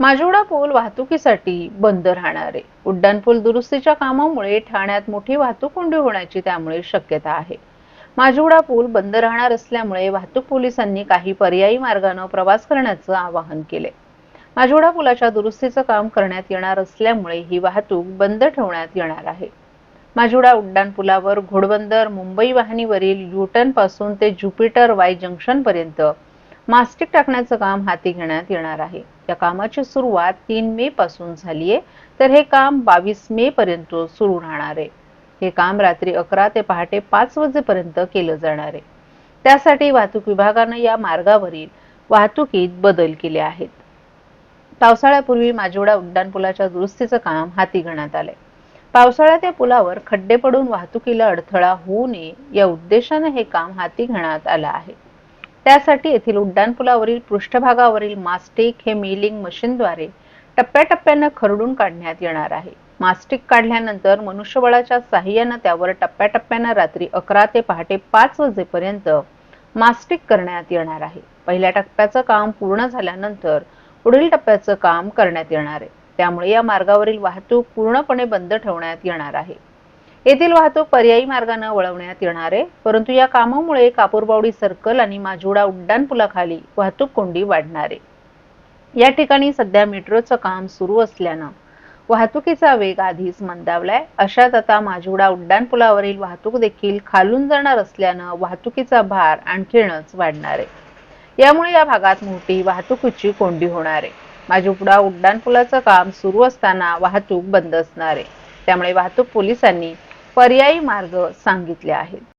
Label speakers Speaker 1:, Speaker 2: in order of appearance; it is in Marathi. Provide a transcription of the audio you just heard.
Speaker 1: माजिवडा पूल वाहतुकीसाठी बंद राहणार. आहे उड्डाणपूल दुरुस्तीच्या कामामुळे ठाण्यात मोठी वाहतूक कोंडी होण्याची त्यामुळे शक्यता आहे. माजिवडा पूल बंद राहणार असल्यामुळे वाहतूक पोलिसांनी काही पर्यायी मार्गानं प्रवास करण्याचं आवाहन केले. माजिवडा पुलाच्या दुरुस्तीचं काम करण्यात येणार असल्यामुळे ही वाहतूक बंद ठेवण्यात येणार आहे. माजिवडा उड्डाण पुलावर घोडबंदर मुंबई वाहिनीवरील युटनपासून ते ज्युपिटर वाय जंक्शन पर्यंत मास्टिक टाकण्याचं काम हाती घेण्यात येणार आहे. या कामाची सुरुवात तीन मे पासून झाली आहे. तर हे काम बावीस मे पर्यंत सुरू राहणार आहे. हे काम रात्री अकरा ते पहाटे पाच वाजेपर्यंत केलं जाणार आहे. त्यासाठी वाहतूक विभागानं या मार्गावरील वाहतुकीत बदल केले आहेत. पावसाळ्यापूर्वी माजिवडा उड्डाणपुलाच्या दुरुस्तीचं काम हाती घेण्यात आलंय. पावसाळ्यात या पुलावर खड्डे पडून वाहतुकीला अडथळा होऊ नये या उद्देशाने हे काम हाती घेण्यात आलं आहे. त्यासाठी येथील उड्डाणपुलावरील पृष्ठभागावरील मास्टिक हे मिलिंग मशीनद्वारे टप्प्याटप्प्यानं खरडून काढण्यात येणार आहे. मास्टिक काढल्यानंतर मनुष्यबळाच्या साहाय्यानं त्यावर टप्प्याटप्प्यानं रात्री अकरा ते पहाटे पाच वाजेपर्यंत मास्टिक करण्यात येणार आहे. पहिल्या टप्प्याचं काम पूर्ण झाल्यानंतर पुढील टप्प्याचं काम करण्यात येणार आहे. त्यामुळे या मार्गावरील वाहतूक पूर्णपणे बंद ठेवण्यात येणार आहे. येथील वाहतूक पर्यायी मार्गाने वळवण्यात येणार आहे. परंतु या कामामुळे कापूरबावडी सर्कल आणि माजुडा उड्डाणपुलाखाली वाहतूक कोंडी वाढणार आहे. या ठिकाणी सध्या मेट्रोचं काम सुरू असल्यानं वाहतुकीचा वेग आधीच मंदावलाय. अशात आता माजुडा उड्डाणपुलावरील वाहतूक देखील खालून जाणार असल्यानं वाहतुकीचा भार आणखीनच वाढणार आहे. यामुळे या भागात मोठी वाहतुकीची कोंडी होणार आहे. माजुडा उड्डाणपुलाचं काम सुरू असताना वाहतूक बंद असणार आहे. त्यामुळे वाहतूक पोलिसांनी पर्यायी मार्ग सांगितले आहेत.